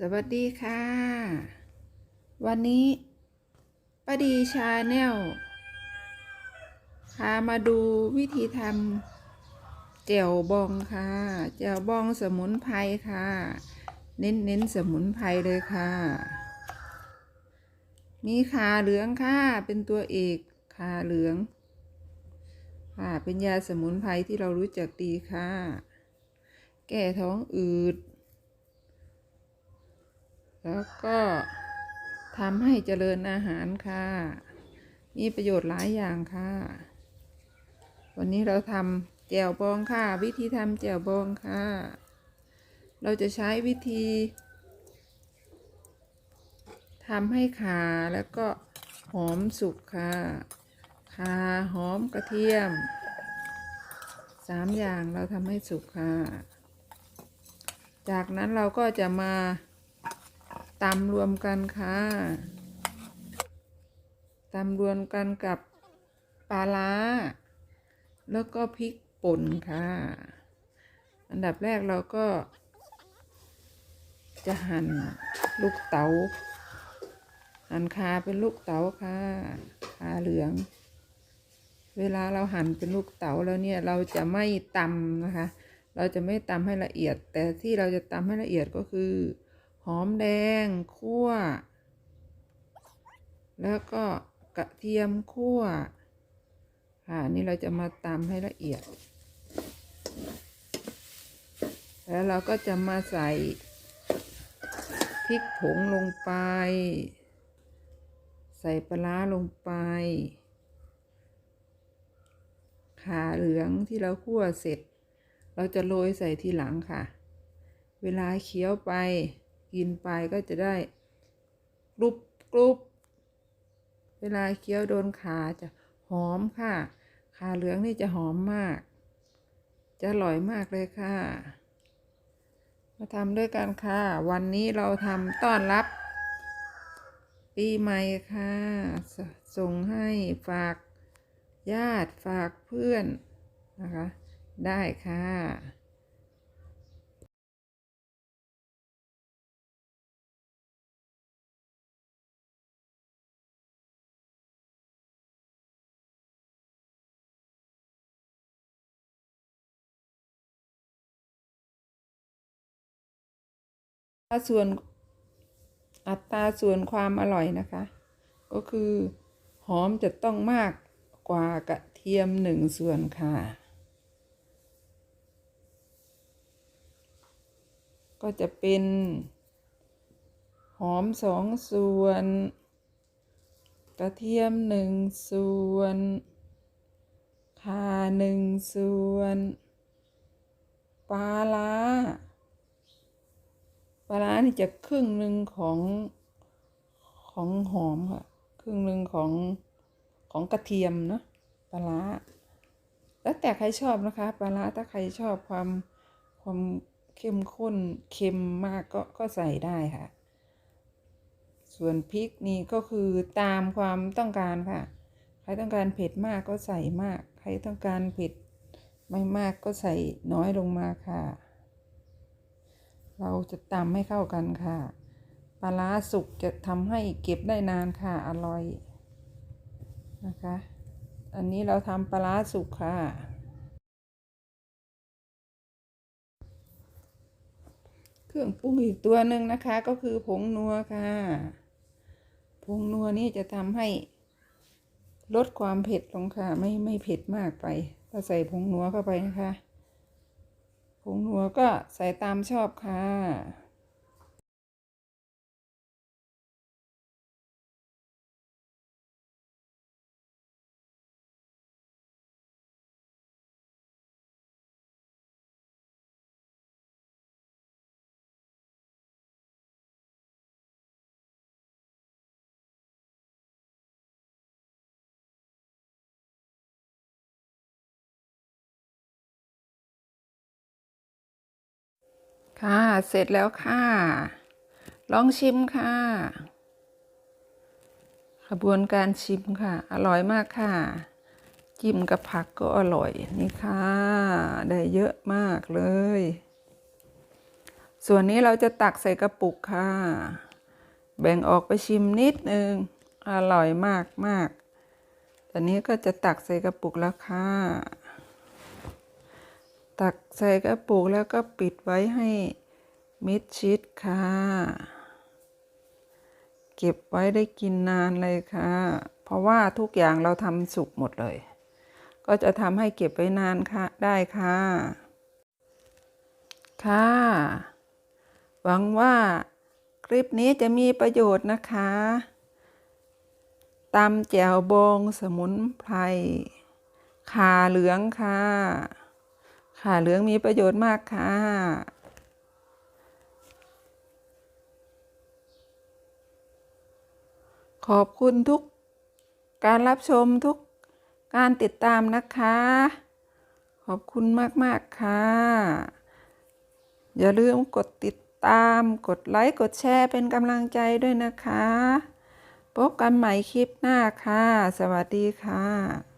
สวัสดีค่ะ วันนี้ป้าดีชาแนลพามาดูวิธีทำแจ่วบองค่ะแจ่วบองสมุนไพรค่ะ เน้นเน้นสมุนไพรเลยค่ะ มีขาเหลืองค่ะเป็นตัวเอกขาเหลืองค่ะเป็นยาสมุนไพรที่เรารู้จักดีค่ะ แก้ท้องอืด แล้วก็ทำให้เจริญอาหารค่ะ มีประโยชน์หลายอย่างค่ะ วันนี้เราทำแจ่วบองค่ะ วิธีทำแจ่วบองค่ะ เราจะใช้วิธีทำให้ขาแล้วก็หอมสุกค่ะขาหอมกระเทียมสามอย่างเราทำให้สุกค่ะ จากนั้นเราก็จะมา ตำรวมกันค่ะตำรวมกันกับปลาร้า แล้วก็พริกป่นค่ะ อันดับแรกเราก็ จะหั่นลูกเต๋าหั่นคาเป็นลูกเต๋าค่ะคาเหลือง เวลาเราหั่นเป็นลูกเต๋าแล้วเนี่ยเราจะไม่ตำนะคะ เราจะไม่ตำให้ละเอียด แต่ที่เราจะตำให้ละเอียดก็คือ หอมแดงคั่ว แล้วก็กระเทียมคั่ว ค่ะ นี่เราจะมาตำให้ละเอียด แล้วเราก็จะมาใส่พริกผงลงไป ใส่ปลาร้าลงไป ขาเหลืองที่เราคั่วเสร็จ เราจะโรยใส่ทีหลังค่ะ เวลาเคี้ยวไป กินไปก็จะได้กรุบกรุบเวลาเคี้ยวโดนขาจะหอมค่ะ ขาเหลืองนี่จะหอมมาก จะอร่อยมากเลยค่ะ มาทำด้วยกันค่ะ วันนี้เราทำต้อนรับ ปีใหม่ค่ะสส่งให้ฝากญาติฝากเพื่อนนะคะ ได้ค่ะ อัตราส่วนอัตราส่วนความอร่อยนะคะ ก็คือหอมจะต้องมากกว่ากระเทียมหนึ่งส่วนค่ะ ก็จะเป็น หอมสองส่วน กระเทียมหนึ่งส่วนข่าหนึ่งส่วน ปลาร้า ปลาร้านี่จะครึ่งหนึ่งของของหอมค่ะ ครึ่งหนึ่งของของกระเทียมเนาะปลาร้าแล้วแต่ใครชอบนะคะปลาร้าถ้าใครชอบความความเข้มข้นเค็มมากก็ก็ใส่ได้ค่ะ ส่วนพริกนี่ก็คือตามความต้องการค่ะ ใครต้องการเผ็ดมากก็ใส่มาก ใครต้องการเผ็ดไม่มากก็ใส่น้อยลงมาค่ะ เราจะตำให้เข้ากันค่ะ ปลาร้าสุกจะทำให้เก็บได้นานค่ะ อร่อยนะคะ อันนี้เราทำปลาร้าสุกค่ะ เครื่องปรุงอีกตัวหนึ่งนะคะก็คือผงนัวค่ะ ผงนัวนี่จะทำให้ลดความเผ็ดลงค่ะ ไม่ไม่เผ็ดมากไป ก็ใส่ผงนัวเข้าไปนะคะ ผงนัวก็ใส่ตามชอบค่ะ ค่ะ เสร็จแล้วค่ะ ลองชิมค่ะขบวนการชิมค่ะ อร่อยมากค่ะ จิ้มกับผักก็อร่อยนี่ค่ะ ได้เยอะมากเลย ส่วนนี้เราจะตักใส่กระปุกค่ะ แบ่งออกไปชิมนิดนึง อร่อยมากมากตอนนี้ก็จะตักใส่กระปุกแล้วค่ะ ตักใส่กระปุกแล้วก็ปิดไว้ให้มิดชิดค่ะ เก็บไว้ได้กินนานเลยค่ะ เพราะว่าทุกอย่างเราทำสุกหมดเลย ก็จะทำให้เก็บไว้นานค่ะได้ค่ะ ค่ะ หวังว่าคลิปนี้จะมีประโยชน์นะคะตำแจ่วบองสมุนไพรขาเหลืองค่ะ ข่าเหลืองมีประโยชน์มากค่ะ ขอบคุณทุกการรับชมทุกการติดตามนะคะ ขอบคุณมาก ๆ ค่ะ อย่าลืมกดติดตาม กดไลค์ กดแชร์เป็นกำลังใจด้วยนะคะ พบกันใหม่คลิปหน้าค่ะ สวัสดีค่ะ